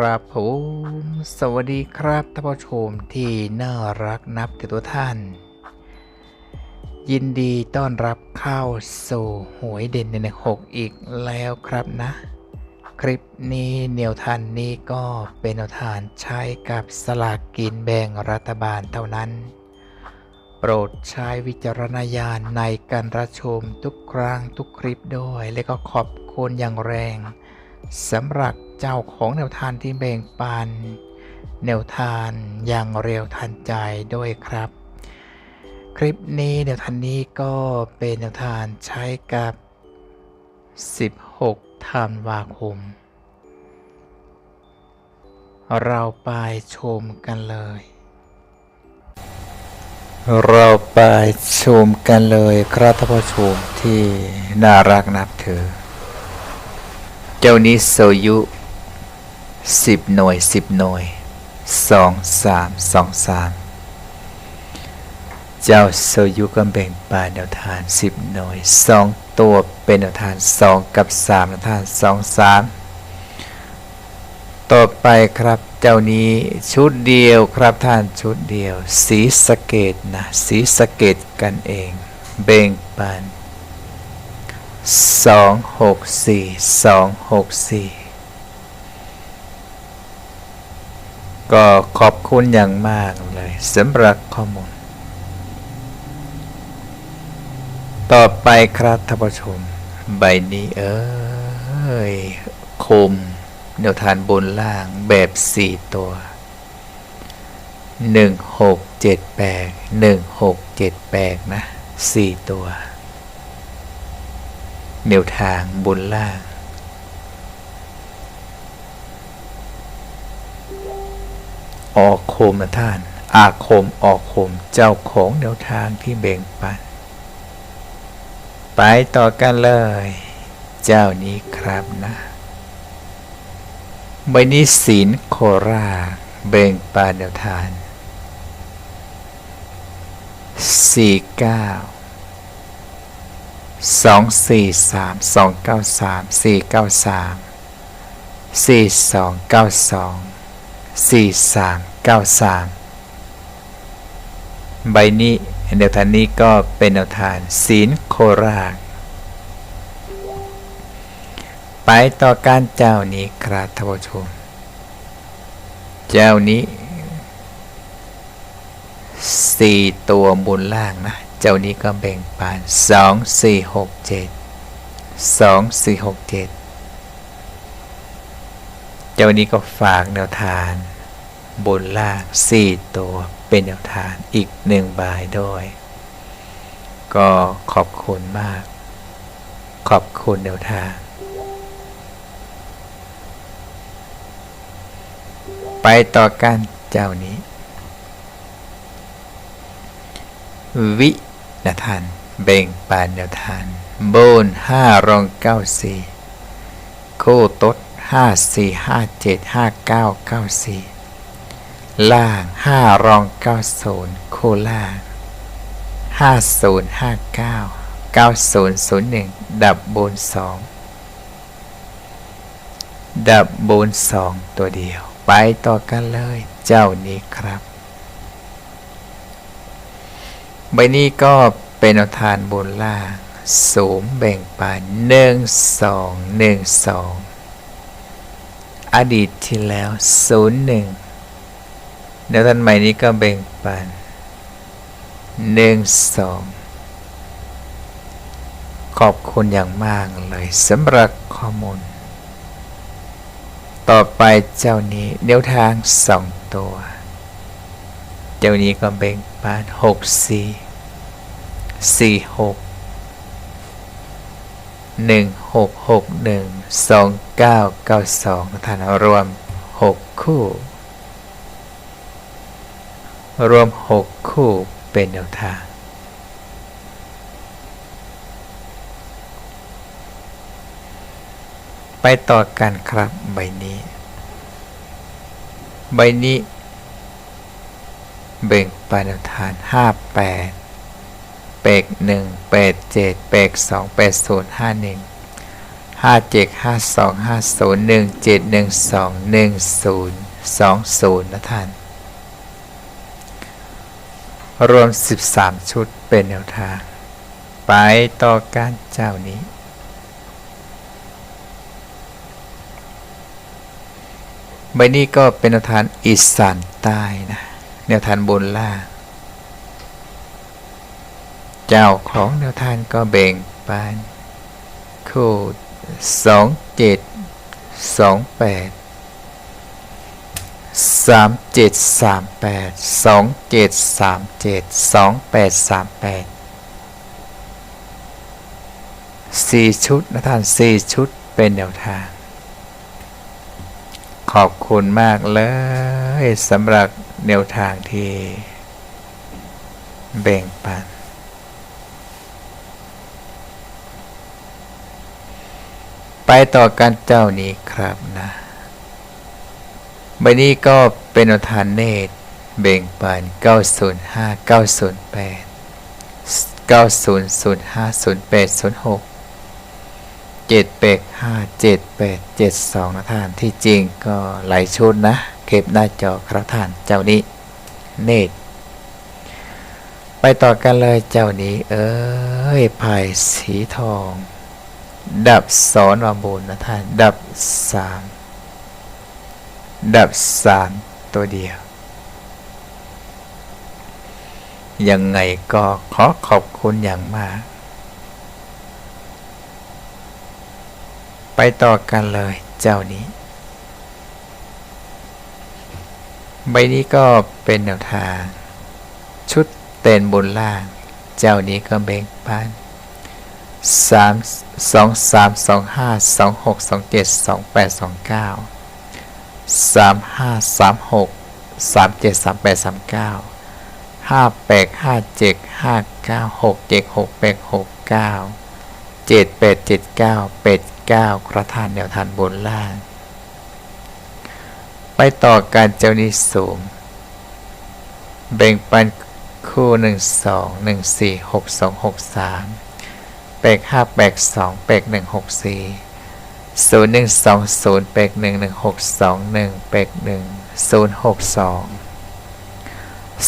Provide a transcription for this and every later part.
ครับผมสวัสดีครับท่านผู้ชมที่น่ารักนับถือตัวท่าน ยินดีต้อนรับเข้าสู่หวยเด่นในหกอีกแล้วครับนะ คลิปนี้แนวทานนี้ก็เป็นแนวทานใช้กับสลากกินแบ่งรัฐบาลเท่านั้น โปรดใช้วิจารณญาณในการรับชมทุกครั้งทุกคลิปด้วย และก็ขอบคุณอย่างแรงสำหรับ เจ้าของแนวทานที่แบ่งปัน แนวทานอย่างเร็วทันใจด้วยครับ คลิปนี้แนวทานนี้ก็เป็นแนวทานใช้กับ 16ธันวาคม เราไปชมกันเลย เราไปชมกันเลยครับท่านผู้ชมที่น่ารักนับถือ เจ้านี้โซยุ สิบหน่วยสิบหน่วยสองสามสองสามเจ้าโซยุก็แบ่งปันแนวทานสิบหน่วยสองตัวเป็นแนวทานสองกับสามแนวทานสองสามต่อไปครับเจ้านี้ชุดเดียวครับท่านชุดเดียวสีสเกตนะสีสเกตกันเองแบ่งปันสองหกสี่สองหกสี่ ก็ขอบคุณอย่างมากเลยสำหรับข้อมูล ต่อไปครับท่านผู้ชม ใบนี้เอ้ยคมแนวทานบนล่างแบบสี่ตัวหนึ่งหกเจ็ดแปดหนึ่งหกเจ็ดแปดนะสี่ตัวแนวทางบนล่าง ออกโคมท่าน อาคมออกโคมเจ้าของแนวทางที่แบ่งปัน ไปต่อกันเลย เจ้านี้ครับนะใบนี้ศีลโคราชแบ่งปันแนวทางสี่เก้าสองสี่สามสองเก้าสามสี่เก้าสามสี่สองเก้าสอง สี่สามเก้าสามใบนี้แนวทางนี้ก็เป็นแนวทางศีลโคราชไปต่อการเจ้านี้ครับท่านผู้ชม เจ้านี้สี่ตัวบนล่างนะ เจ้านี้ก็แบ่งปันสองสี่หกเจ็ดสองสี่หกเจ็ด เจ้านี้ก็ฝากแนวทาน บนล่างสี่ตัวเป็นแนวทานอีกหนึ่งใบด้วย ก็ขอบคุณมาก ขอบคุณแนวทาง ไปต่อกันเจ้านี้ วินาทานเบ่งปานแนวทาน โบนห้ารองเก้าสี่โคตด ห้าสี่ห้าเจ็ดห้าเก้าเก้าสี่ล่างห้ารองเก้าศูนย์โคล่างห้าศูนย์ห้าเก้าเก้าศูนย์ศูนย์หนึ่งดับโบนสองดับโบนสองตัวเดียว ไปต่อกันเลยเจ้านี้ครับ ใบนี้ก็เป็นแนวทานบนล่างสูงแบ่งปันหนึ่งสองหนึ่งสอง อดีตที่แล้วศูนย์หนึ่งแนวทานใหม่นี้ก็แบ่งปันหนึ่งสองขอบคุณอย่างมากเลยสำหรับข้อมูล ต่อไปเจ้านี้แนวทางสองตัว เจ้านี้ก็แบ่งปันหกสี่สี่หก หนึ่งหกหกหนึ่งสองเก้าเก้าสองฐานรวมหกคู่ รวมหกคู่เป็นแนวทางไปต่อกันครับใบนี้ ใบนี้ เบ่งปานทานห้าแปด เปกหนึ่งแปดเจ็ดเปกสองแปดศูนย์ห้าหนึ่งห้าเจ็ดห้าสองห้าศูนย์หนึ่งเจ็ดหนึ่งสองหนึ่งศูนย์สองศูนย์นะท่าน รวม13ชุดเป็นแนวทาง ไปต่อการเจ้านี้ใบนี้ก็เป็นแนวทางอีสานใต้นะแนวทางบนล่าง เจ้าของแนวทางก็แบ่งปันคู่สองเจ็ดสองแปดสามเจ็ดสามแปดสองเจ็ดสามเจ็ดสองแปดสามแปดสี่ชุดนะท่านสี่ชุดเป็นแนวทาง ขอบคุณมากเลยสำหรับแนวทางที่แบ่งปัน ไปต่อกันเจ้านี้ครับนะใบนี้ก็เป็นอทานเนตเบ่งปัน905 908 9005 0806 7 8 5 7 8 7 2 นะท่านที่จริงก็หลายชุดนะ เก็บหน้าจอครับท่านเจ้านี้ เนตไปต่อกันเลยเจ้านี้ เอ้ยไผ่สีทอง ดับสอนวาบุญนะท่าน ดับสาม ดับสามตัวเดียว ยังไงก็ขอขอบคุณอย่างมาก ไปต่อกันเลยเจ้านี้ ใบนี้ก็เป็นแนวทาง ชุดเต้นบนล่าง เจ้านี้ก็เบ่งปัน สามสองสามสองห้าสองหกสองเจ็ดสองแปดสองเก้าสามห้าสามหกสามเจ็ดสามแปดสามเก้าห้าแปดห้าเจ็ดห้าเก้าหกเจ็ดหกแปดหกเก้าเจ็ดแปดเจ็ดเก้าแปดเก้ากระทานแนวทานบนล่าง ไปต่อการเจ้านี้สูงแบ่งปันคู่หนึ่งสองหนึ่งสี่หกสองหกสาม ปกห้าแปกสองแปกหนึ่งหกสี่ศูนย์หนึ่งสองศูนย์แปกหนึ่งหนึ่งหกสองหนึ่งแปกหนึ่งศูนย์หกสอง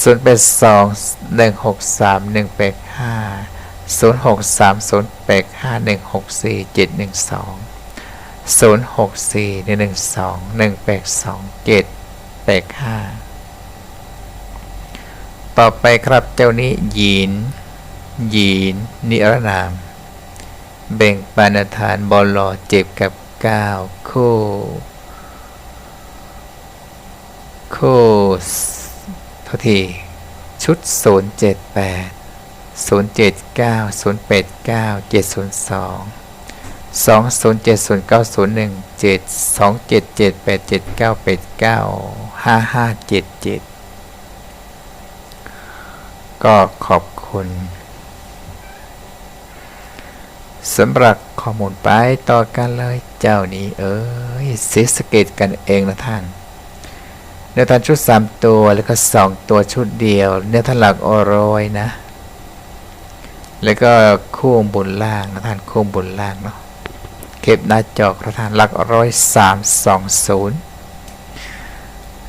ศูนย์แปดสองหนึ่งหกสามหนึ่งแปกห้าศูนย์หกสามศูนย์แปกห้าหนึ่งหกสี่เจ็ดหนึ่งสองศูนย์หกสี่หนึ่งหนึ่งสองหนึ่งแปกสองเจ็ดแปกห้าต่อไปครับเจ้านี้ยีนยีนนิรนาม เบ่งปานทานบอลลอเจ็บกับก้าวคู่คู่ทษทีชุด 078 079 089 702 20709017 277879895577 ก็ขอบคุณ สำหรับข้อมูลไปต่อกันเลยเจ้านี้เอ้ยสีสเกตกันเองนะท่านเนื้อท่านชุด 3 ตัวแล้วก็ 2 ตัวชุดเดียว เนื้อท่านหลักโอรอยนะ แล้วก็คู่บนล่างนะท่านคู่บนล่างเนาะเก็บหน้าจอกนะท่านหลักร้อยสามสองศูนย์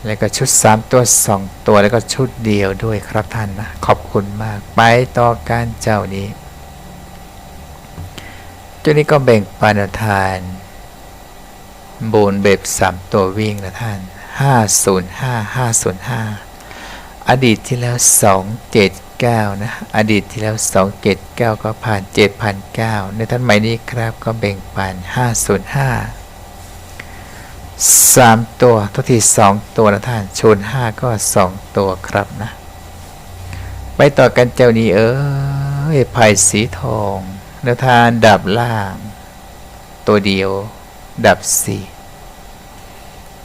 แล้วก็ชุด 3 ตัว 2 ตัวแล้วก็ชุดเดียวด้วยครับท่านนะขอบคุณมากไปต่อการเจ้านี้ จ้านี้ก็แบ่งปานทาน บูนเบบ3ตัววิ่งนะท่าน505 505อดีตที่แล้ว279นะ อดีตที่แล้ว279ก็ผ่าน7,009ในท่านใหม่นี้ครับก็แบ่งปัน505สามตัวทุกทีสองตัวนะท่านชนห้าก็สองตัวครับนะ ไปต่อกันเจ้านี้เอ้ยไผ่สีทอง นะทานดับล่าง ตัวเดียว ดับสี่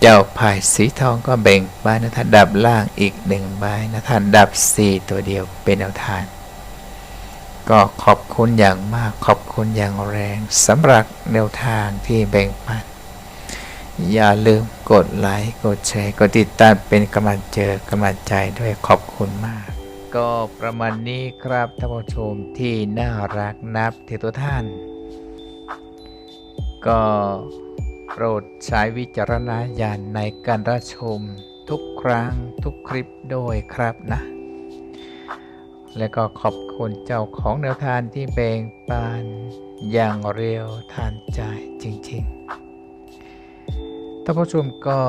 เจ้าไผ่สีทองก็แบ่งใบนะทานดับล่างอีกหนึ่งใบนะทานดับสี่ตัวเดียวเป็นแนวทาน ก็ขอบคุณอย่างมากขอบคุณอย่างแรงสำหรับแนวทางที่แบ่งปันอย่าลืมกดไลค์ กดแชร์ กดติดตามเป็นกำลังเจอกำลังใจด้วยขอบคุณมาก ก็ประมาณนี้ครับท่านผู้ชมที่น่ารักนับถือตัวท่าน ก็โปรดใช้วิจารณญาณในการรับชมทุกครั้งทุกคลิปโดยครับนะ และก็ขอบคุณเจ้าของแนวทางที่แบ่งปันอย่างเร็วทันใจจริง ๆ ท่านผู้ชมก็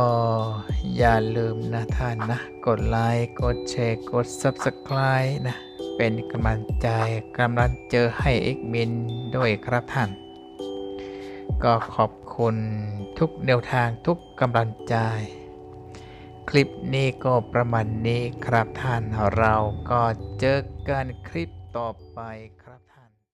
อย่าลืมนะท่านนะ กดไลค์ กดแชร์ กด Subscribe นะ เป็นกำลังใจกำลังเจอให้เอกมินด้วยครับท่าน ก็ขอบคุณทุกแนวทางทุกกำลังใจ คลิปนี้ก็ประมาณนี้ครับท่านเราก็เจอกันคลิปต่อไป